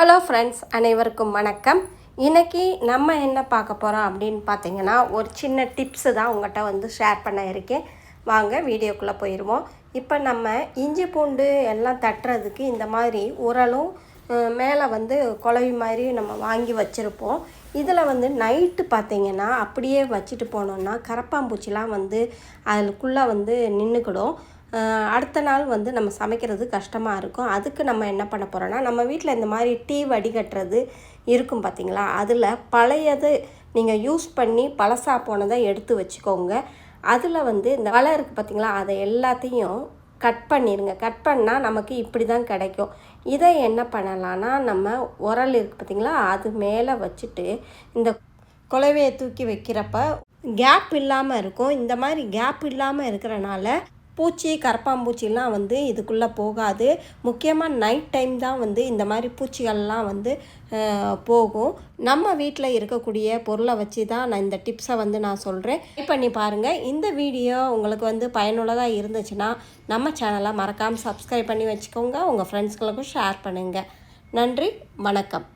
Hello friends அனைவருக்கும் வணக்கம். இன்றைக்கி நம்ம என்ன பார்க்க போகிறோம் அப்படின்னு பார்த்தீங்கன்னா ஒரு சின்ன டிப்ஸு தான் உங்கள்கிட்ட வந்து ஷேர் பண்ண இருக்கேன். வாங்க வீடியோக்குள்ளே போயிடுவோம் இப்போ நம்ம இஞ்சி பூண்டு எல்லாம் தட்டுறதுக்கு இந்த மாதிரி உரலும் மேலே வந்து குழவி மாதிரி நம்ம வாங்கி வச்சுருப்போம். இதில் வந்து நைட்டு பார்த்திங்கன்னா அப்படியே வச்சுட்டு போனோம்னா கரப்பாம்பூச்சிலாம் வந்து அதுக்குள்ளே வந்து நின்றுக்கிடும். அடுத்த நாள் வந்து நம்ம சமைக்கிறது கஷ்டமாக இருக்கும். அதுக்கு நம்ம என்ன பண்ண போகிறோன்னா நம்ம வீட்டில் இந்த மாதிரி டீ வடிகட்டுறது இருக்கும் பார்த்தீங்களா அதில் பழையது நீங்கள் யூஸ் பண்ணி பழசா போனதை எடுத்து வச்சுக்கோங்க. அதில் வந்து இந்த வலை இருக்குது பார்த்தீங்களா அதை எல்லாத்தையும் கட் பண்ணிடுங்க கட் பண்ணால் நமக்கு இப்படி தான் கிடைக்கும். இதை என்ன பண்ணலான்னா நம்ம உரல் இருக்குது பார்த்தீங்களா அது மேலே வச்சுட்டு இந்த குலவையை தூக்கி வைக்கிறப்ப கேப் இல்லாமல் இருக்கும். இந்த மாதிரி கேப் இல்லாமல் இருக்கிறனால பூச்சி கரப்பாம்பூச்சிலாம் வந்து இதுக்குள்ளே போகாது. முக்கியமாக நைட் டைம் தான் வந்து இந்த மாதிரி பூச்சிகள்லாம் வந்து போகும். நம்ம வீட்டில் இருக்கக்கூடிய பொருளை வச்சு தான் நான் இந்த டிப்ஸை வந்து நான் சொல்கிறேன் ட்ரை பண்ணி பாருங்கள் இந்த வீடியோ உங்களுக்கு வந்து பயனுள்ளதாக இருந்துச்சுன்னா நம்ம சேனலை மறக்காமல் சப்ஸ்கிரைப் பண்ணி வச்சுக்கோங்க. உங்கள் ஃப்ரெண்ட்ஸ்களுக்கும் ஷேர் பண்ணுங்கள் நன்றி வணக்கம்.